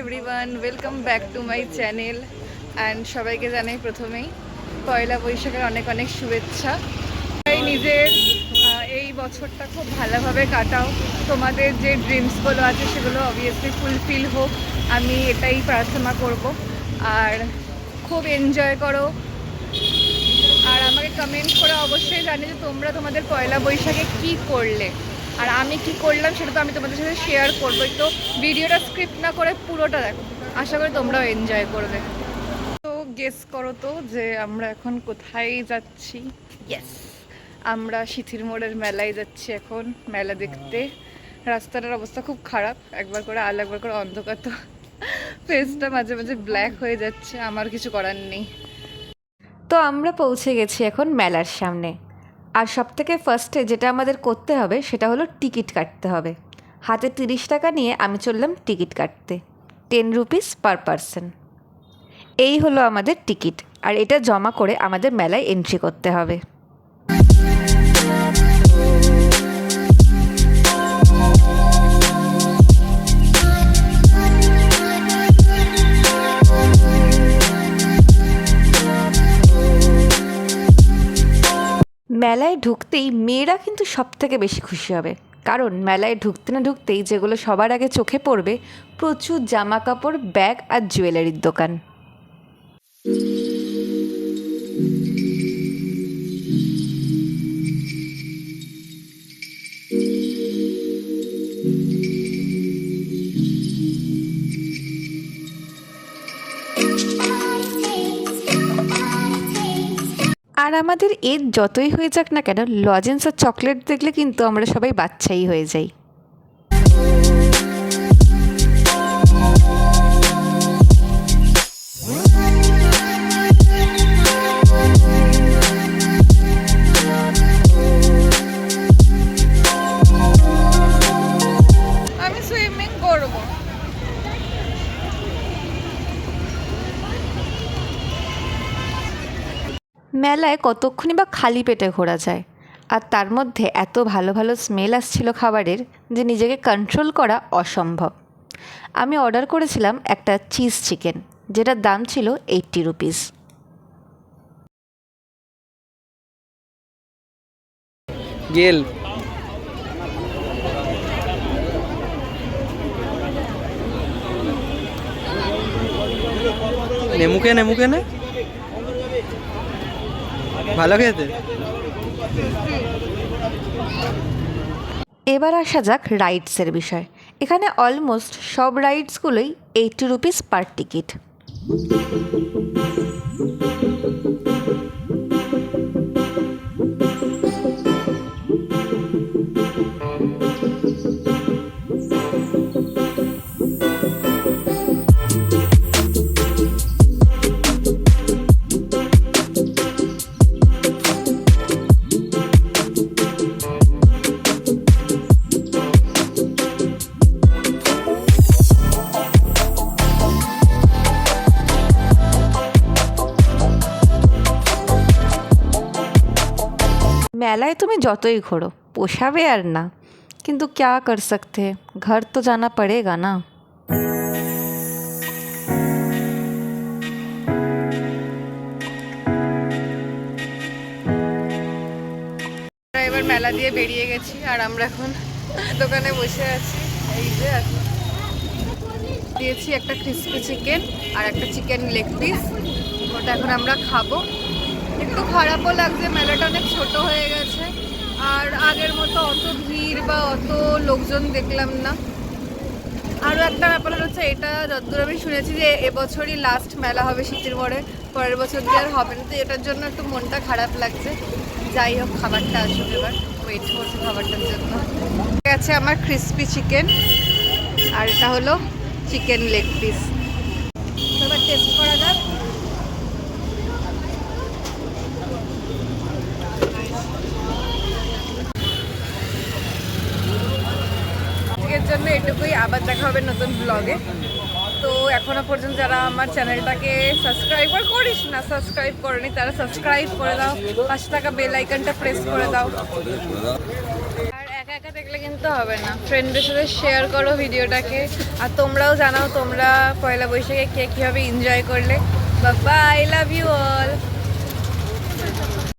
Everyone welcome back to my channel and সবাইকে জানাই প্রথমেই, পয়লা বৈশাখের অনেক অনেক শুভেচ্ছা। তাই নিজের এই বছরটা খুব ভালোভাবে কাটাও। তোমাদের যে ড্রিমসগুলো আছে সেগুলো অবভিয়াসলি ফুলফিল হোক। আমি এটাই প্রার্থনা করব। আর খুব এনজয় করো। আর আমাকে কমেন্ট করে অবশ্যই জানি যে তোমরা তোমাদের পয়লা বৈশাখে কি করলে। আর আমি কি করলাম সেটা তো আমি তোমাদের সাথে শেয়ার করব তো ভিডিওটা স্ক্রিপ্ট না করে পুরোটা দেখো। আশা করি তোমরাও এনজয় করবে। তো গেস করো তো যে আমরা এখন কোথায় যাচ্ছি? ইয়েস আমরা সিথির মোড়ের মেলায় যাচ্ছি এখন মেলা দেখতে। রাস্তাটার অবস্থা খুব খারাপ। একবার করে আলো একবার করে অন্ধকার তো। ফেসটা মাঝে মাঝে ব্ল্যাক হয়ে যাচ্ছে। আমার কিছু করার নেই। তো আমরা পৌঁছে গেছি এখন মেলার সামনে। আর সব থেকে ফার্স্টে যেটা আমাদের করতে হবে, সেটা হলো টিকিট কাটতে হবে। হাতে তিরিশ টাকা নিয়ে আমি চললাম টিকিট কাটতে। টেন রুপিস পার পারসন এই হলো আমাদের টিকিট। আর এটা জমা করে আমাদের মেলায় এন্ট্রি করতে হবে। মেলায় ঢুকতেই মেয়েরা কিন্তু সবথেকে বেশি খুশি হবে। কারণ মেলায় ঢুকতে না ঢুকতেই যেগুলো সবার আগে চোখে পড়বে, প্রচুর জামা কাপড় ব্যাগ আর জুয়েলারির দোকান। আর আমাদের এর যতই হয়ে যাক না কেন লজেন্স আর চকলেট দেখলে কিন্তু আমরা সবাই বাচ্চাই হয়ে যাই। মেলায় কতক্ষণই বা খালি পেটে ঘোরা যায়? আর তার মধ্যে এত ভালো ভালো স্মেল আসছিল খাবারের যে নিজেকে কন্ট্রোল করা অসম্ভব। আমি অর্ডার করেছিলাম একটা চিজ চিকেন যেটার দাম ছিল এইট্টি রুপিস গেল। নেমুকে নেমুকে নে? ভালো খেতে? এবার আসা যাক রাইডসের বিষয়। এখানে অলমোস্ট সব রাইডসগুলোই এইটি রুপিস পার টিকিট মেলায় তুমি যতই ঘোরো পোষাবে আর না কিন্তু ক্যা কর সকতে ঘর তো জানা পড়েগা না এবার মেলা দিয়ে বেরিয়ে গেছি, আর আমরা এখন দোকানে বসে আছি। এই যে দিয়েছি একটা ক্রিসপি চিকেন আর একটা চিকেন লেগ পিস ওটা এখন আমরা খাব। একটু খারাপও লাগছে, মেলাটা অনেক ছোট হয়ে গেছে। আর আগের মতো অত ভিড় বা অত লোকজন দেখলাম না। আরও একটা ব্যাপার হচ্ছে, এটা যতদূর আমি শুনেছি যে এবছরই লাস্ট মেলা হবে শীতের মোড়ে, পরের বছর দিয়ে আর হবে না। তো এটার জন্য একটু মনটা খারাপ লাগছে। যাই হোক, খাবারটা আসুক এবার। ওয়েট করছি খাবারটার জন্য। আছে আমার ক্রিস্পি চিকেন আর এটা হলো চিকেন লেগ পিস এবার টেস্ট করা যাক। জন্য এটুকুই, আবার দেখা হবে নতুন ব্লগে তো এখনও পর্যন্ত যারা আমার চ্যানেলটাকে সাবস্ক্রাইব আর করিস না সাবস্ক্রাইব করেনি, তারা সাবস্ক্রাইব করে দাও। পাশে থাকা বেল আইকনটা প্রেস করে দাও। আর একা একা দেখলে কিন্তু হবে না। ফ্রেন্ডদের সাথে শেয়ার করো ভিডিওটাকে। আর তোমরাও জানাও তোমরা পয়লা বৈশাখে কে কীভাবে এনজয় করলে। বাবা আই লাভ ইউ অল